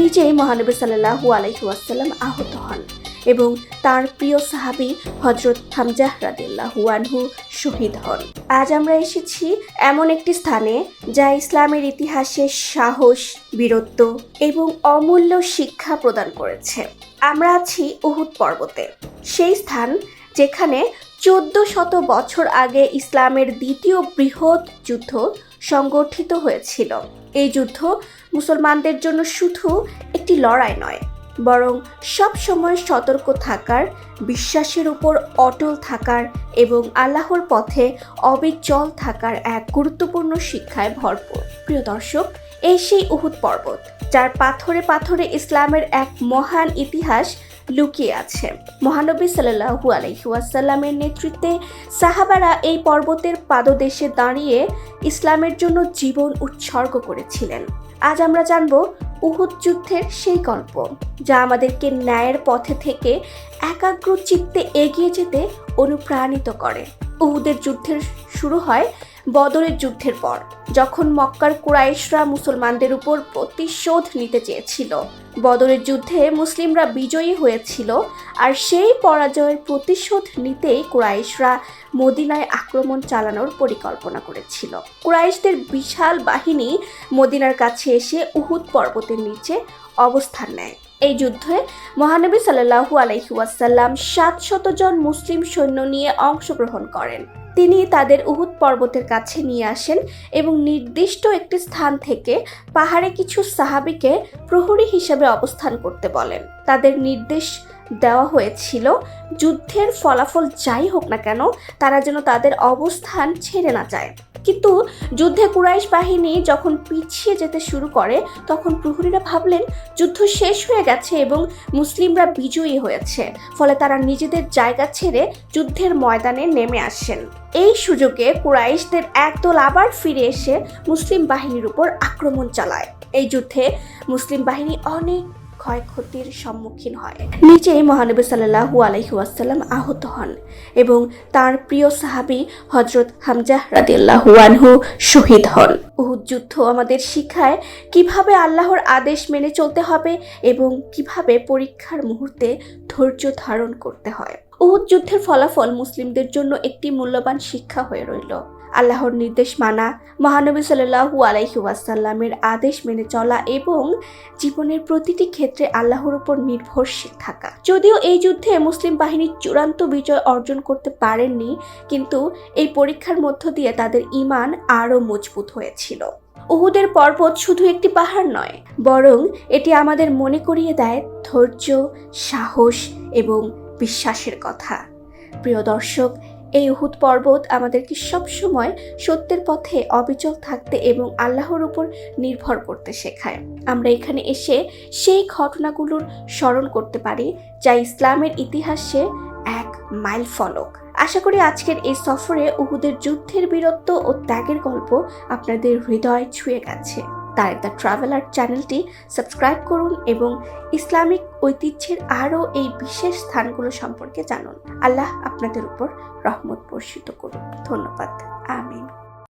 নিজেই মহানবী সাল্লাহু আলাইহাসাল্লাম আহত হন এবং তার প্রিয় সাহাবি হজরত হামজাহ রাদিল্লাহু আনহু শহীদ হন। আজ আমরা এসেছি এমন একটি স্থানে যা ইসলামের ইতিহাসে সাহস, বীরত্ব এবং অমূল্য শিক্ষা প্রদান করেছে। আমরা আছি উহুদ পর্বতে। সেই স্থান যেখানে চোদ্দ শত বছর আগে ইসলামের দ্বিতীয় বৃহৎ যুদ্ধ সংগঠিত হয়েছিল। এই যুদ্ধ মুসলমানদের জন্য শুধু একটি লড়াই নয়, বরং সব সময় সতর্ক থাকার, বিশ্বাসের উপর অটল থাকার এবং আল্লাহর পথে অবিচল থাকার এক গুরুত্বপূর্ণ শিক্ষায় ভরপুর। প্রিয় দর্শক, এই সেই উহুদ পর্বত, যার পাথরে পাথরে ইসলামের এক মহান ইতিহাস লুকিয়ে আছে। মহানবী সাল্লাহু আলহিউসাল্লামের নেতৃত্বে সাহাবারা এই পর্বতের পাদদেশে দাঁড়িয়ে ইসলামের জন্য জীবন উৎসর্গ করেছিলেন। আজ আমরা জানব উহুদ যুদ্ধের সেই গল্প, যা আমাদেরকে ন্যায়ের পথে থেকে একাগ্র চিত্তে এগিয়ে যেতে অনুপ্রাণিত করে। উহুদের যুদ্ধের শুরু হয় বদরের যুদ্ধের পর, যখন মক্কার কুরাইশরা মুসলমানদের উপর প্রতিশোধ নিতে চেয়েছিল। বদরের যুদ্ধে মুসলিমরা বিজয়ী হয়েছিল আর সেই পরাজয়ের প্রতিশোধ নিতেই কুরাইশরা মদিনায় আক্রমণ চালানোর পরিকল্পনা করেছিল। কুরাইশদের বিশাল বাহিনী মদিনার কাছে এসে উহুদ পর্বতের নিচে অবস্থান নেয়। এই যুদ্ধে মহানবী সাল্লাহু আলহিউসাল্লাম সাতশত জন মুসলিম সৈন্য নিয়ে অংশগ্রহণ করেন। তিনি তাদের উহুদ পর্বতের কাছে নিয়ে আসেন এবং নির্দিষ্ট একটি স্থান থেকে পাহাড়ে কিছু সাহাবিকে প্রহরী হিসেবে অবস্থান করতে বলেন। তাদের নির্দেশ দেওয়া হয়েছিল, যুদ্ধের ফলাফল যাই হোক না কেন, তারা যেন তাদের অবস্থান ছেড়ে না যায়। কিন্তু যুদ্ধে কুরাইশ বাহিনী যখন পিছিয়ে যেতে শুরু করে, তখন প্রহরীরা ভাবলেন, যুদ্ধ শেষ হয়ে গেছে এবং মুসলিমরা বিজয়ী হয়েছে। ফলে তারা নিজেদের জায়গা ছেড়ে যুদ্ধের ময়দানে নেমে আসেন। এই সুযোগে কুরাইশদের একদল আবার ফিরে এসে মুসলিম বাহিনীর উপর আক্রমণ চালায়। এই যুদ্ধে মুসলিম বাহিনী অনেক ক্ষয়ক্ষতির সম্মুখীন হয়। নিজেই মহানবী সাল্লাহু আলহিউসাল্লাম আহত হন এবং তার প্রিয় সাহাবি হজরত হামজাহ রাদিল্লাহু শহীদ হন। উহুদ যুদ্ধ আমাদের শিখায় কীভাবে আল্লাহর আদেশ মেনে চলতে হবে এবং কীভাবে পরীক্ষার মুহূর্তে ধৈর্য ধারণ করতে হয়। উহুদ যুদ্ধের ফলাফল মুসলিমদের জন্য একটি মূল্যবান শিক্ষা হয়ে রইল। আল্লাহর নির্দেশ মানা, মহানবী সাল্লাহু আলাইহি ওয়াসাল্লামের আদেশ মেনে চলা এবং জীবনের প্রতিটি ক্ষেত্রে আল্লাহর উপর নির্ভরশীল থাকা। যদিও এই যুদ্ধে মুসলিম বাহিনী চূড়ান্ত বিজয় অর্জন করতে পারেননি, কিন্তু এই পরীক্ষার মধ্য দিয়ে তাদের ইমান আরও মজবুত হয়েছিল। উহুদের পর্বত শুধু একটি পাহাড় নয়, বরং এটি আমাদের মনে করিয়ে দেয় ধৈর্য, সাহস এবং বিশ্বাসের কথা। প্রিয় দর্শক, এই উহুদ পর্বত আমাদেরকে সবসময় সত্যের পথে অবিচল থাকতে এবং আল্লাহর উপর নির্ভর করতে শেখায়। আমরা এখানে এসে সেই ঘটনাগুলোর স্মরণ করতে পারি, যা ইসলামের ইতিহাসে এক মাইল ফলক। আশা করি আজকের এই সফরে উহুদের যুদ্ধের বীরত্ব ও ত্যাগের গল্প আপনাদের হৃদয় ছুঁয়ে গেছে। তাই দ্য ট্রাভেলার চ্যানেলটি সাবস্ক্রাইব করুন এবং ইসলামিক ঐতিহ্যের আরও এই বিশেষ স্থানগুলো সম্পর্কে জানুন। আল্লাহ আপনাদের উপর রহমত বর্ষিত করুন ধন্যবাদ। আমিন।